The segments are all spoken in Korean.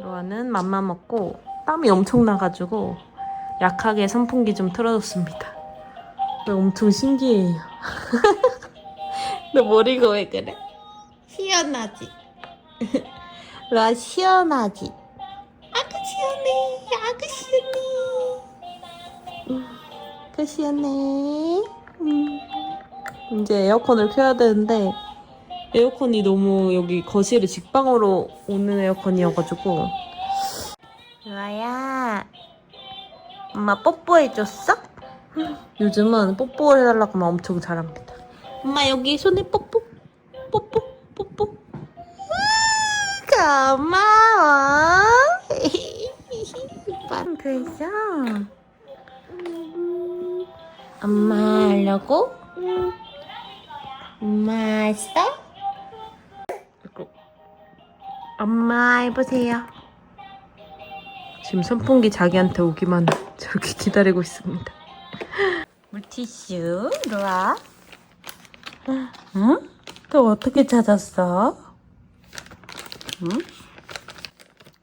로아는 맘만 먹고 땀이 엄청 나가지고 약하게 선풍기 좀 틀어줬습니다. 나 엄청 신기해요. 너 머리가 왜 그래? 시원하지? 로아 시원하지? 아그 시원해 아그 시원해 그 시원해 음. 이제 에어컨을 켜야 되는데 에어컨이 너무 여기 거실에 직방으로 오는 에어컨이어가지고 루아야 엄마 뽀뽀해줬어? 요즘은 뽀뽀를 해달라고 하면 엄청 잘합니다 엄마 여기 손에 뽀뽀 뽀뽀 뽀뽀 고마워 그랬어 엄마 하려고? 엄마 했어? 엄마 해보세요. 지금 선풍기 자기한테 오기만 저렇게 기다리고 있습니다. 물티슈, 로아. 응? 또 어떻게 찾았어? 응?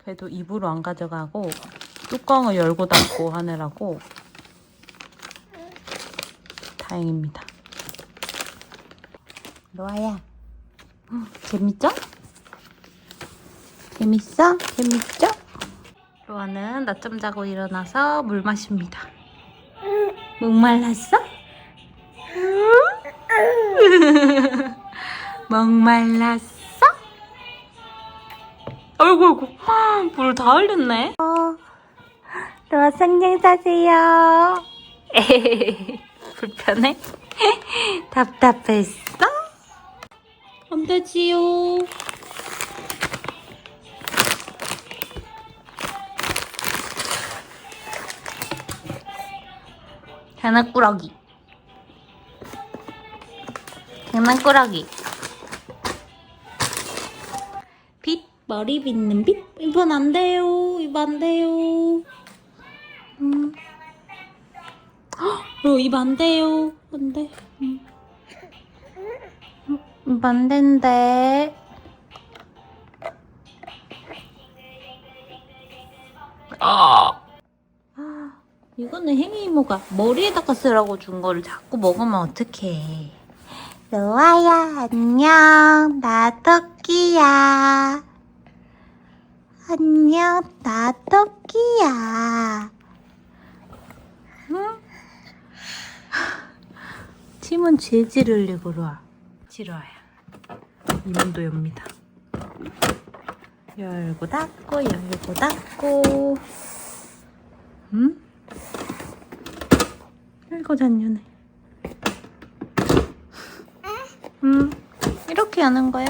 그래도 입으로 안 가져가고 뚜껑을 열고 닫고 하느라고 다행입니다. 로아야, 응, 재밌죠? 재밌어? 재밌죠? 로아는 낮잠 자고 일어나서 물 마십니다. 목말랐어? 목말랐어? 아이고 아이고 물다 흘렸네. 어, 로아 상냥 사세요. 불편해? 답답했어? 안 되지요. 장난꾸러기. 장난꾸러기. 빛, 머리 빗는 빛. 이건 안 돼요. 이거 안 돼요. 음. 어, 입안 돼요. 안 돼. 음. 입 안 된대. 아. 아, 이거는 행이 이모가 머리에다가 쓰라고 준 거를 자꾸 먹으면 어떡해. 로아야, 안녕. 나 토끼야. 안녕, 나 토끼야. 응? 침은 질질 흘리고 로아. 지로아야. 이문도 엽니다. 열고 닫고, 열고 닫고. 응? 아이고 잔년해. 음, 이렇게 하는 거야.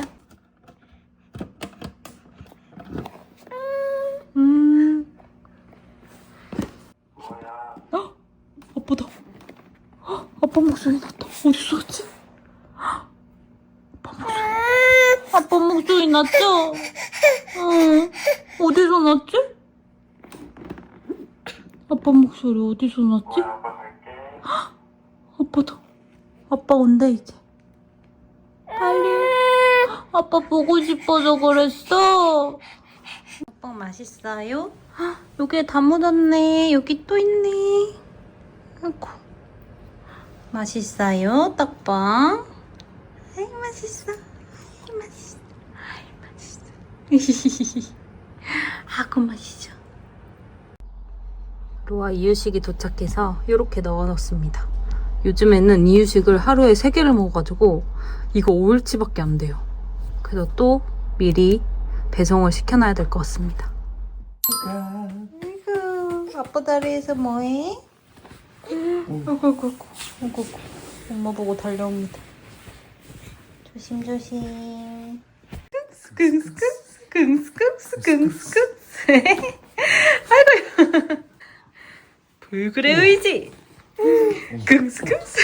음. 어? 아빠다. 헉, 아빠 목소리 났다. 어디서? 헉, 아빠 목소리. 아빠 목소리 났죠? 응. 어디서 났지? 아빠 목소리 어디서 났지? 아빠 온대 이제. 빨리. 아빠 보고 싶어서 그랬어. 떡빵 맛있어요? 헉, 여기에 다 묻었네. 여기 또 있네. 아이고. 맛있어요, 떡빵? 아이 맛있어. 아이 맛있어. 아이 맛있어. 아그 맛있죠. 로아 이유식이 도착해서 이렇게 넣어놨습니다. 요즘에는 이유식을 하루에 3개를 먹어가지고 이거 5일치밖에 안 돼요. 그래서 또 미리 배송을 시켜놔야 될 것 같습니다. 아이고, 아빠 다리에서 뭐해? 아이고, 아이고, 아이고, 아이고, 아이고. 엄마 보고 달려옵니다. 조심조심. 스근스근. 아이고. 불굴의 의지. 긍스긍스.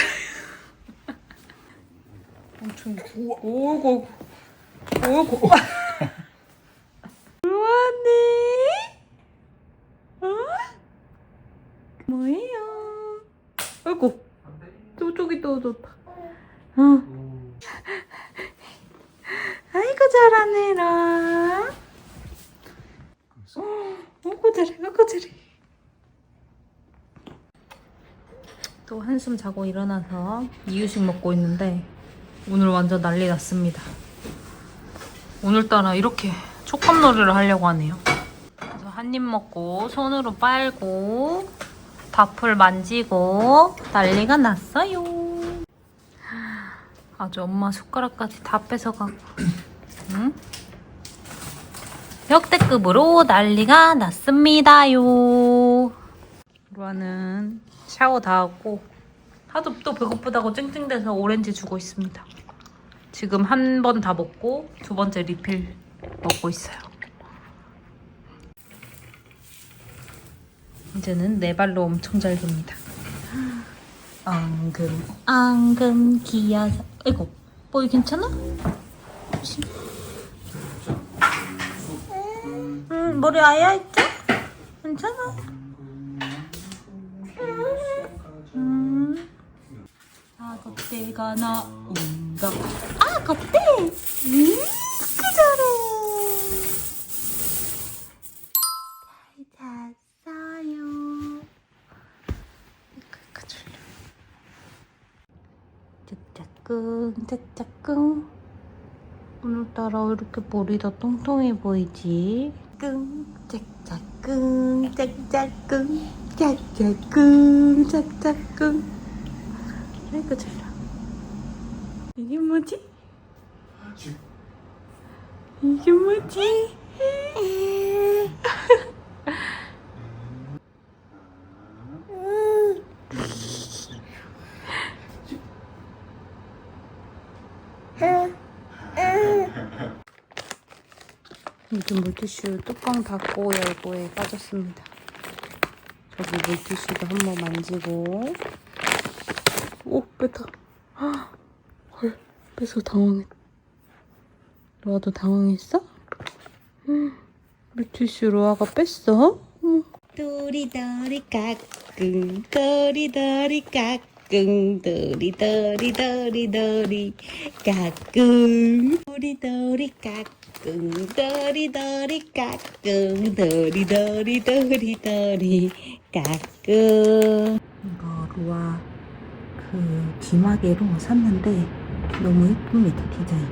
엄청 오고 오고. 루아네. 어? 뭐예요? 아이고. 저쪽이 떨어졌다. 어. 아이고 잘하네라. 어? 아이고 잘해 아이고 잘해 또 한숨 자고 일어나서 이유식 먹고 있는데 오늘 완전 난리 났습니다 오늘따라 이렇게 촉감놀이를 하려고 하네요 그래서 한 입 먹고 손으로 빨고 밥풀 만지고 난리가 났어요 아주 엄마 숟가락까지 다 뺏어가고 응? 역대급으로 난리가 났습니다요. 루아는 샤워 다 하고 하도 또 배고프다고 찡찡대서 오렌지 주고 있습니다. 지금 한 번 다 먹고 두 번째 리필 먹고 있어요. 이제는 네 발로 엄청 잘 돕니다. 앙금 앙금 기야사 아이고 뽀이 괜찮아? 조심. 음, 머리 아야 했죠? 괜찮아? 음. 아, 겉대가 나온다. 아, 겉대! 음, 그 잘해. 잘 잤어요. 그 졸려. 짝짝꿍, 짝짝꿍. 오늘따라 왜 이렇게 머리가 똥똥해 보이지? 끙, 짝짝꿍, 짝짝꿍, 짝짝꿍, 짝짝꿍. 아이고 잘라. 이게 뭐지? 이게 뭐지? 요즘 물티슈 뚜껑 닫고 열고에 빠졌습니다. 저기 물티슈도 한번 만지고 오 뺐다. 헐 뺏어 당황했. 로아도 당황했어? 응. 물티슈 로아가 뺐어? 응. 도리도리 까꿍 도리도리 까꿍 도리도리 도리도리 까꿍 도리도리 까꿍 도리도리 까꿍 도리도리 도리도리 까꿍 이거 로아 그 기마개로 샀는데 너무 예쁩니다 디자인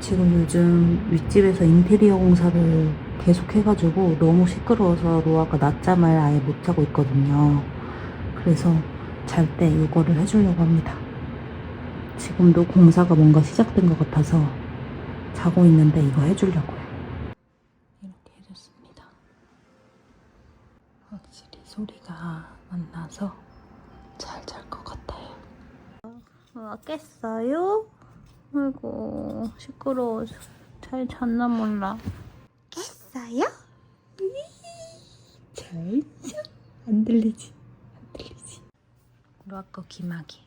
지금 요즘 윗집에서 인테리어 공사를 계속 해가지고 너무 시끄러워서 로아가 낮잠을 아예 못 자고 있거든요. 그래서 잘 때 이거를 해주려고 합니다. 지금도 공사가 뭔가 시작된 것 같아서 자고 있는데 이거 해주려고요. 이렇게 해줬습니다. 확실히 소리가 안 나서 잘 잘 것 같아요. 와 깼어요? 아이고 시끄러워서 잘 잤나 몰라. 깼어요? 잘 자. 안 들리지? 안 들리지? 루아꺼 기마기.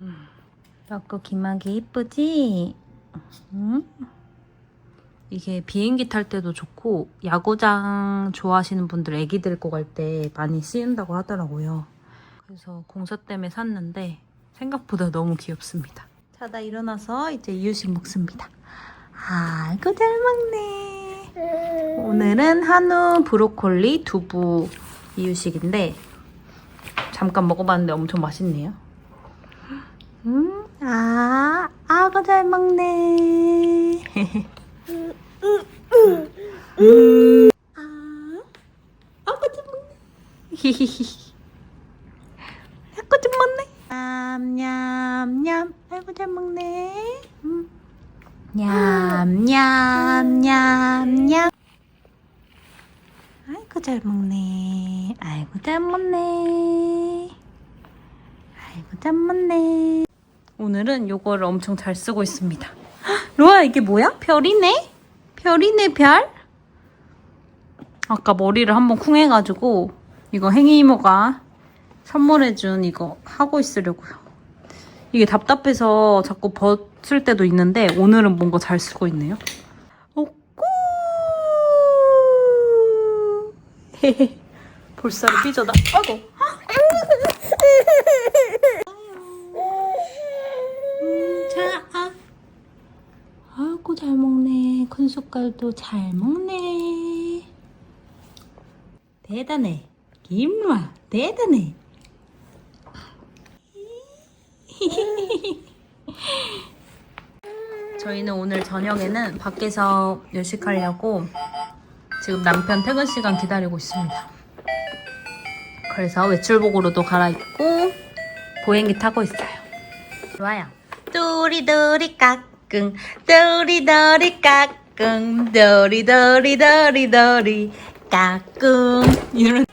음. 루아꺼 기마기 이쁘지? 응? 이게 비행기 탈 때도 좋고 야구장 좋아하시는 분들 애기 데리고 갈 때 많이 쓰인다고 하더라고요. 그래서 공사 때문에 샀는데 생각보다 너무 귀엽습니다. 자다 일어나서 이제 이유식 먹습니다. 아이고 잘 먹네. 오늘은 한우 브로콜리 두부 이유식인데 잠깐 먹어봤는데 엄청 맛있네요. 음, 아, 아고 잘 먹네. 음, 아, 아고 잘 먹네. 히히히. 아고 잘 먹네. 냠냠냠. 아이고 잘 먹네. 음. 냠냠냠냠. 아이고 잘 먹네. 아이고 잘 먹네. 아이고 잘 먹네. 오늘은 요거를 엄청 잘 쓰고 있습니다. 헉, 로아 이게 뭐야? 별이네? 별이네 별? 아까 머리를 한번 쿵 해가지고 이거 행이 이모가 선물해준 이거 하고 있으려고요. 이게 답답해서 자꾸 벗을 때도 있는데 오늘은 뭔가 잘 쓰고 있네요. 오꾸 볼살이 삐져나. 아. 아이고 잘 먹네. 큰 숟갈도 잘 먹네. 대단해. 김루아, 대단해. 저희는 오늘 저녁에는 밖에서 외식하려고 지금 남편 퇴근 시간 기다리고 있습니다. 그래서 외출복으로도 갈아입고 보행기 타고 있어요. 좋아요. 도리도리 까꿍, 도리도리 까꿍, 도리도리 도리도리 까꿍. 이런.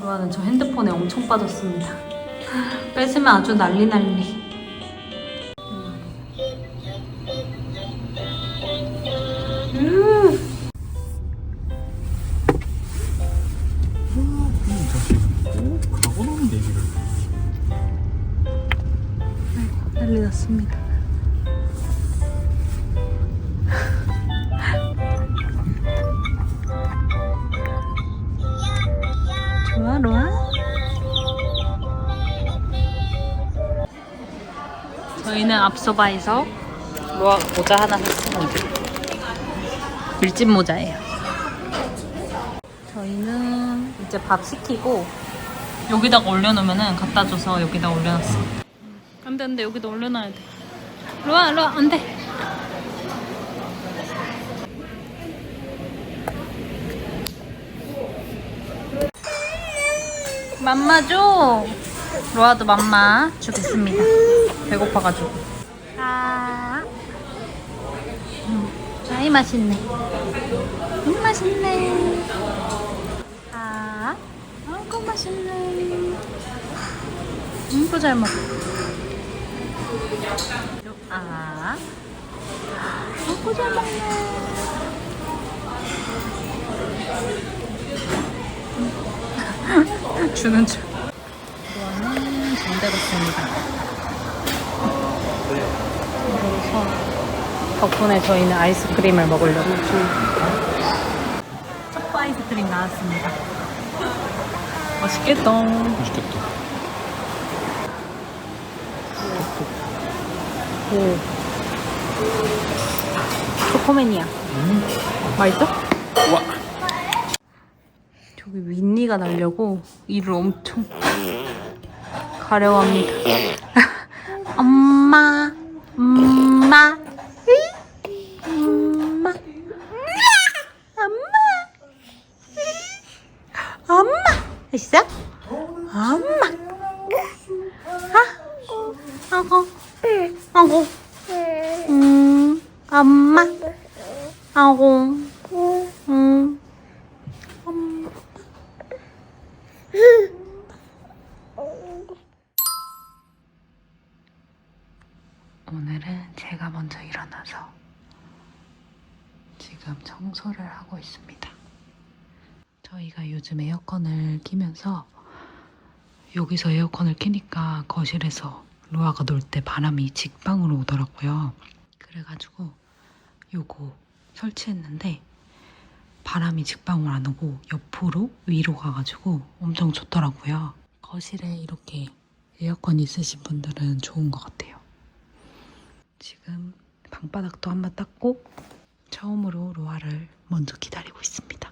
루아는 저 핸드폰에 엄청 빠졌습니다. 뺏으면 아주 난리 난리. 음. 가고 나는 얘기를 난리 났습니다. 저희는 앞서바에서 로아 모자 하나 샀습니다. 밀짚 모자예요. 저희는 이제 밥 시키고 여기다가 올려놓으면은 갖다 줘서 여기다 올려놨어. 안 돼 안 돼 여기다 올려놔야 돼. 로아 로아 안 돼. 맘마 줘. 로아도 맘마 주겠습니다. 배고파가지고. 아. 음, 아이 맛있네. 음 맛있네. 아, 아이고 맛있네. 음, 또잘 먹어. 아, 아이고 잘 먹네. 주는 줄. 이거는 정대로입니다 그래서 덕분에 저희는 아이스크림을 먹으려고. 초코 아이스크림 나왔습니다. 맛있겠다. 맛있겠다 오. 초코맨이야. 맛있어? 와 저기 윈니가 날려고 이를 엄청 가려워합니다. 엄마, 엄마, 엄마, 엄마, 엄마, 있어? 엄마, 아, 아고, 아고, 음, 엄마, 아고, 음. 엄마. 오늘은 제가 먼저 일어나서 지금 청소를 하고 있습니다. 저희가 요즘 에어컨을 키면서 여기서 에어컨을 키니까 거실에서 루아가 놀 때 바람이 직방으로 오더라고요. 그래가지고 요거 설치했는데 바람이 직방으로 안 오고 옆으로 위로 가가지고 엄청 좋더라고요. 거실에 이렇게 에어컨 있으신 분들은 좋은 것 같아요. 지금 방바닥도 한번 닦고 처음으로 로아를 먼저 기다리고 있습니다.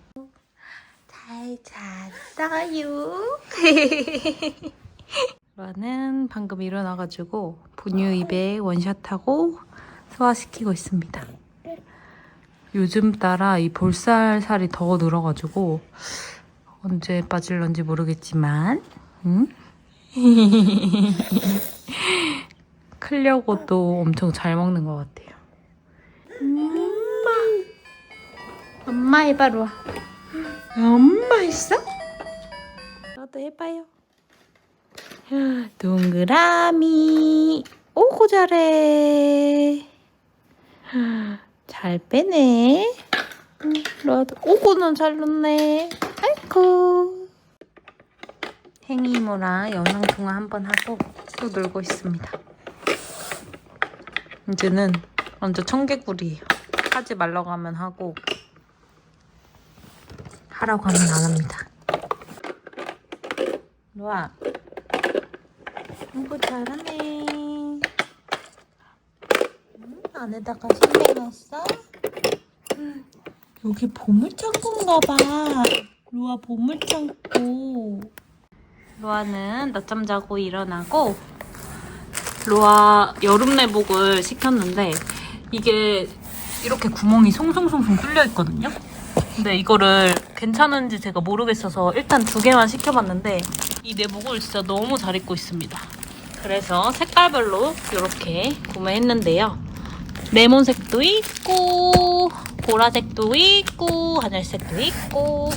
잘 잤어요. 로아는 방금 일어나가지고 분유 입에 원샷하고 소화시키고 있습니다. 요즘 따라 이 볼살 살이 더 늘어가지고 언제 빠질런지 모르겠지만 응? 크려고 또 엄청 잘 먹는 것 같아요. 엄마, 엄마 해봐 로. 엄마 있어? 너도 해봐요. 동그라미. 오고 잘해. 잘 빼네. 응, 너도 오고는 잘 넣네. 아이고. 행이 모랑 영상 통화 한번 하고 또 놀고 있습니다. 이제는 완전 청개구리예요. 하지 말라고 하면 하고 하라고 하면 안 합니다. 로아, 이거 잘하네. 음, 안에다가 신내 놨어? 음, 여기 보물 창고인가 봐. 루아 보물 창고. 루아는 낮잠 자고 일어나고 루아 여름 내복을 시켰는데 이게 이렇게 구멍이 송송송송 뚫려 있거든요. 근데 이거를 괜찮은지 제가 모르겠어서 일단 두 개만 시켜봤는데 이 내복을 진짜 너무 잘 입고 있습니다. 그래서 색깔별로 이렇게 구매했는데요. 레몬색도 있고 보라색도 있고 하늘색도 있고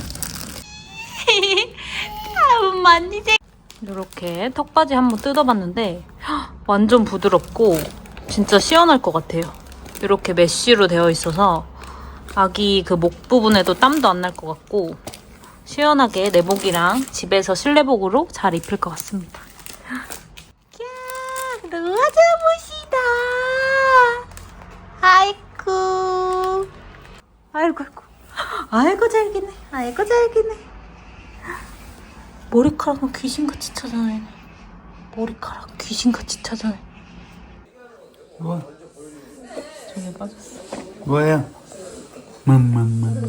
만지색 이렇게 턱받이 한번 뜯어봤는데 헉, 완전 부드럽고 진짜 시원할 것 같아요. 이렇게 메쉬로 되어 있어서 아기 그 목 부분에도 땀도 안 날 것 같고 시원하게 내복이랑 집에서 실내복으로 잘 입힐 것 같습니다. 야, 루아자 보시다. 아이쿠. 아이고, 아이고. 아이고, 잘기네. 아이고, 잘기네. 머리카락은 귀신같이 찾아내네. 머리카락 귀신같이 찾아내. 뭐? 저게 빠졌어. 뭐야? 맘맘맘.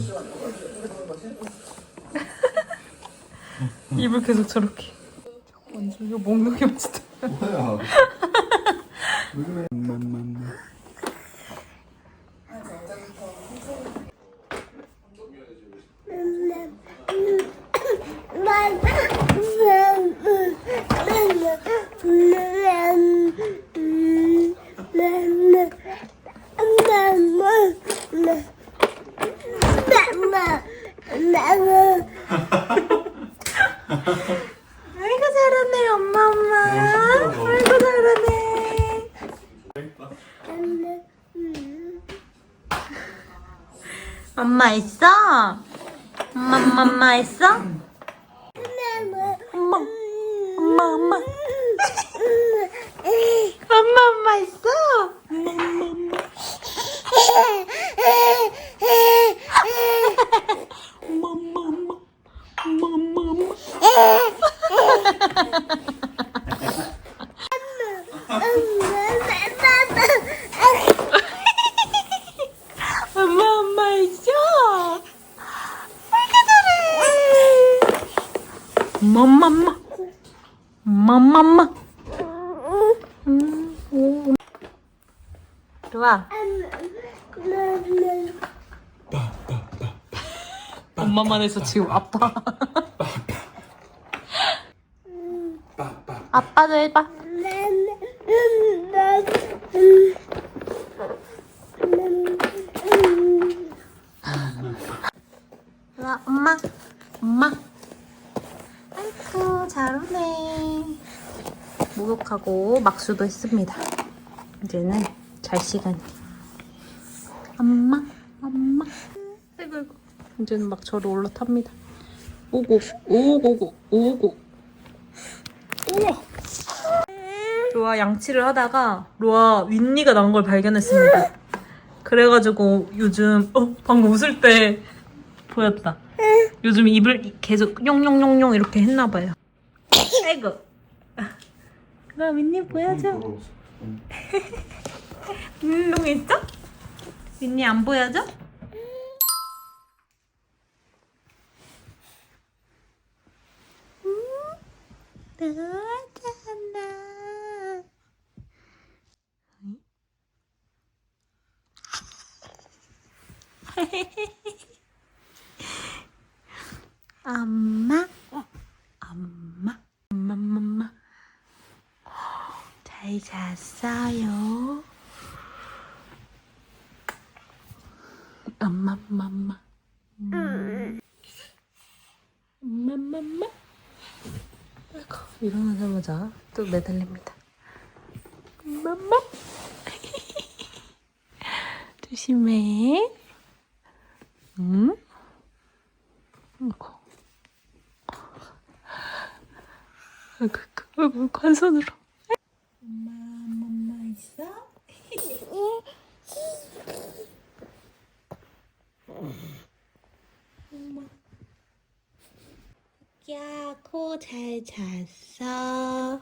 입을 계속 저렇게. 완전 이거 먹는 게 진짜. 뭐야? 맘맘맘. 음, 오. 좋아. 엄마만 해서 지금 아빠. 아빠도 해봐 와 엄마 엄마 아이고 잘 오네 목욕하고 막수도 했습니다. 이제는 잘 시간이. 엄마 엄마. 아이고 이제는 막 저를 올라탑니다. 오고 오고고 오고. 우와. 로아 양치를 하다가 로아 윗니가 난 걸 발견했습니다. 그래가지고 요즘 어 방금 웃을 때 보였다. 요즘 입을 계속 용용용용 이렇게 했나봐요. 아이고 나 윗니 보여줘 운동 있어? 윗니 안 보여줘? 너잖아. 엄마, 엄마, 엄마, 엄마. 잘 잤어요. 엄마, 엄마, 엄마. 엄마, 엄마. 아이고, 일어나자마자 또 매달립니다. 엄마. 조심해. 응? 아이고. 아이고, 아이고, 관손으로. 엄마, 엄마 있어? 엄마. 야, 코 잘 잤어.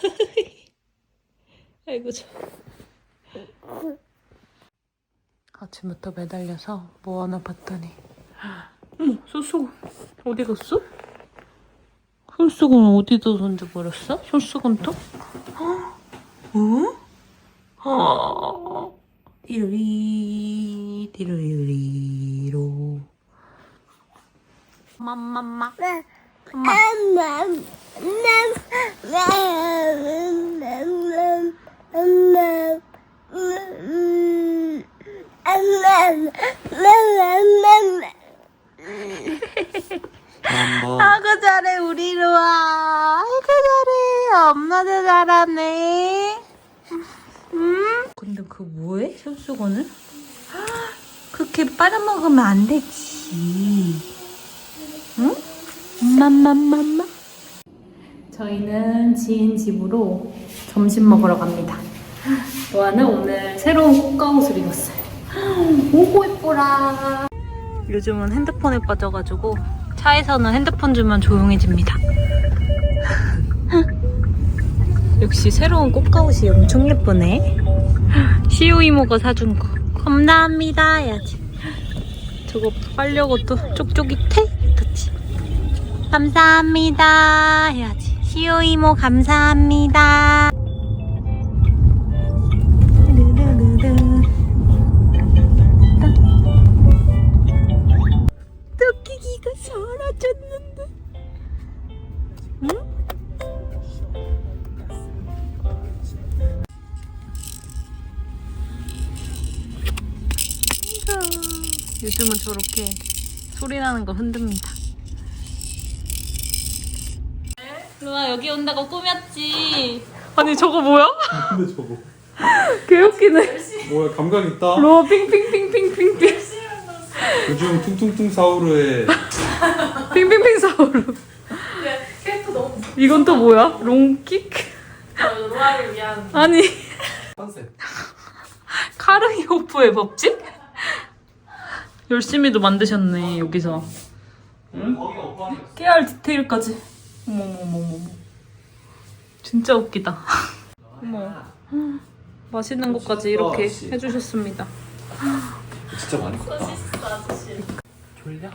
아이고, 저. 아침부터 매달려서 뭐 하나 봤더니 어머, 손수건 어디 갔어? 손수건 어디다 던져버렸어? 손수건 또? 어? 어? 띠루리 띠루리로 맘맘마 엄마 한번 아이고 잘해 우리 로아 아이고 잘해 엄마도 잘하네 음? 근데 그 뭐해? 손수건을? 그렇게 빨아먹으면 안 되지 응? 맘맘맘마 저희는 지인 집으로 점심 먹으러 갑니다 로아는 오늘 새로운 꽃가옷을 입었어요 오고 예뻐라 요즘은 핸드폰에 빠져가지고 차에서는 핸드폰 주면 조용해집니다. 역시 새로운 꽃가옷이 엄청 예쁘네. 시우 이모가 사준 거. 감사합니다 해야지. 저거 빨려고 또 쪽쪽이 태? 감사합니다 해야지. 시우 이모 감사합니다. 토끼기가 사라졌는데. 응? 요즘은 저렇게 소리 나는 거 흔듭니다. 여기 온다고 꾸몄지. 아니 저거 뭐야? 근데 저거 개웃기네. 뭐야 감각 있다 루아 핑핑핑핑핑핑 요즘 퉁퉁퉁 사우르의 핑핑핑 사오르. 이건 또 뭐야? 롱킥? 로아를 위한 아니 컨셉 카르히호프의 법칙? 열심히도 만드셨네 여기서 오빠는 깨알 디테일까지 어머머머머머. 진짜 웃기다. 어머. 맛있는 것까지 이렇게 아저씨. 해주셨습니다. 진짜 많이 컸다. 졸려?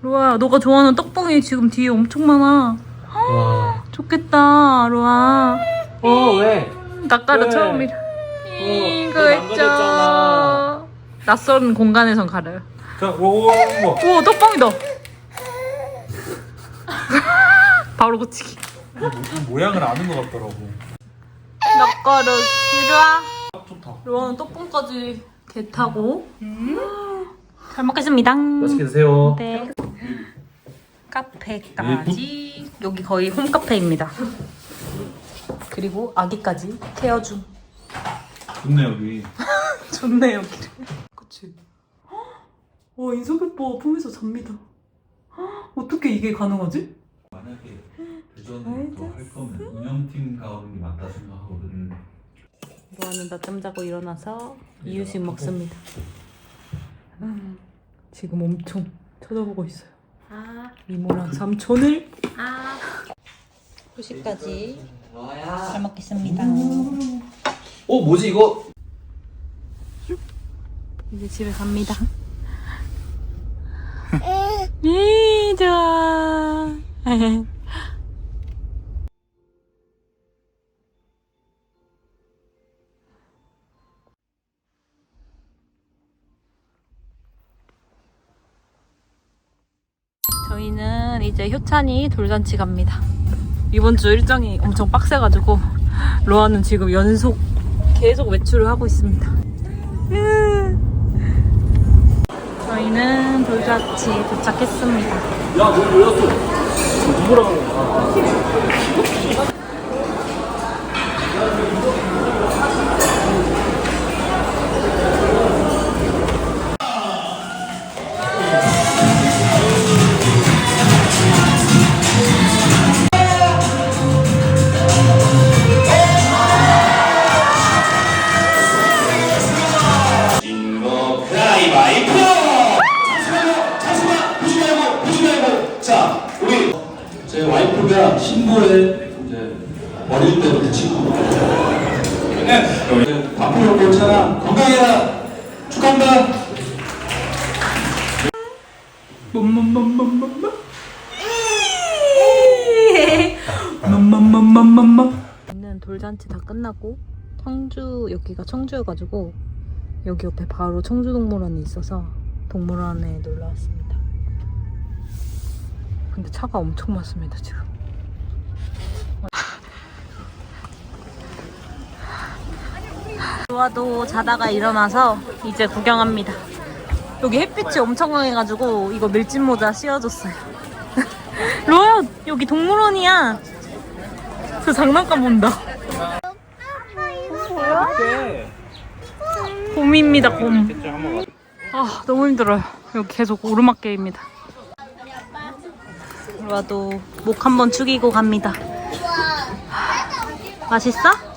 로아야 너가 좋아하는 떡봉이 지금 뒤에 엄청 많아. 와. 좋겠다 로아. 어, 왜? 낯가루 왜? 처음이라. 어, 이거 했죠. 망가졌잖아. 낯선 공간에선 가려요. 자, 오, 오, 오. 오. 떡봉이다 바로 고치기. 모- 모양을 아는 것 같더라고. 낯가루 이리와. 딱 좋다. 로아는 떡봉까지 개 타고. 잘 먹겠습니다. 맛있게 드세요. 네. 카페까지. 여기 거의 홈카페입니다. 그리고 아기까지 케어 중 좋네 여기. 좋네 여기를 그치. 와 인석오빠 품에서 잡니다. 어떻게 이게 가능하지? 만약에 대전을 또할 거면 운영팀 가운이 맞다 생각하거든 로아는 낮잠 자고 일어나서 이유식 먹습니다. 음, 지금 엄청 쳐다보고 있어요. 아, 이모랑 삼촌을 아. 후식까지 잘 먹겠습니다. 어 뭐지 이거? 이제 집에 갑니다. 이 좋아. 저희는 이제 효찬이 돌잔치 갑니다. 이번 주 일정이 엄청 빡세가지고 로아는 지금 연속 계속 외출을 하고 있습니다. 저희는 돌잔치 도착했습니다. 야너 뭐였어? 누구랑 신부의 이제 어릴 때부터 친구. 네, 앞으로 괜찮아. 건강해라. 축하한다. 있는 돌잔치 다 끝나고 청주 여기가 청주여가지고 여기 옆에 바로 청주동물원이 있어서 동물원에 놀러 왔습니다. 근데 차가 엄청 많습니다 지금. 로아도 자다가 일어나서 이제 구경합니다. 여기 햇빛이 엄청 강해가지고 이거 밀짚 모자 씌워줬어요. 로아 여기 동물원이야. 저 장난감 본다. 곰입니다 곰. 아 너무 힘들어요. 여기 계속 오르막길입니다. 로아도 목 한번 축이고 갑니다. 맛있어?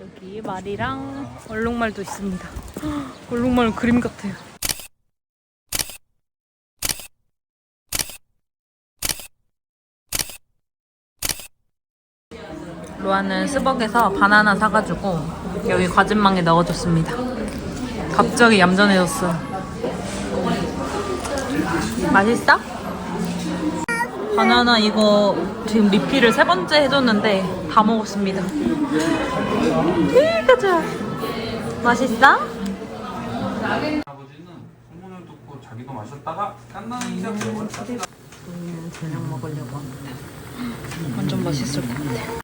여기 말이랑 얼룩말도 있습니다. 얼룩말 그림 같아요. 로아는 스벅에서 바나나 사가지고 여기 과즙망에 넣어줬습니다. 갑자기 얌전해졌어요. 맛있어? 바나나 이거 지금 리필을 세 번째 해줬는데 다 먹었습니다. 이 가자. 맛있어? 아버지는 소문을 듣고 자기도 마셨다가 깐나는 이상 저희는 저녁 먹으려고 합니다. 완전 맛있을 것 같아요.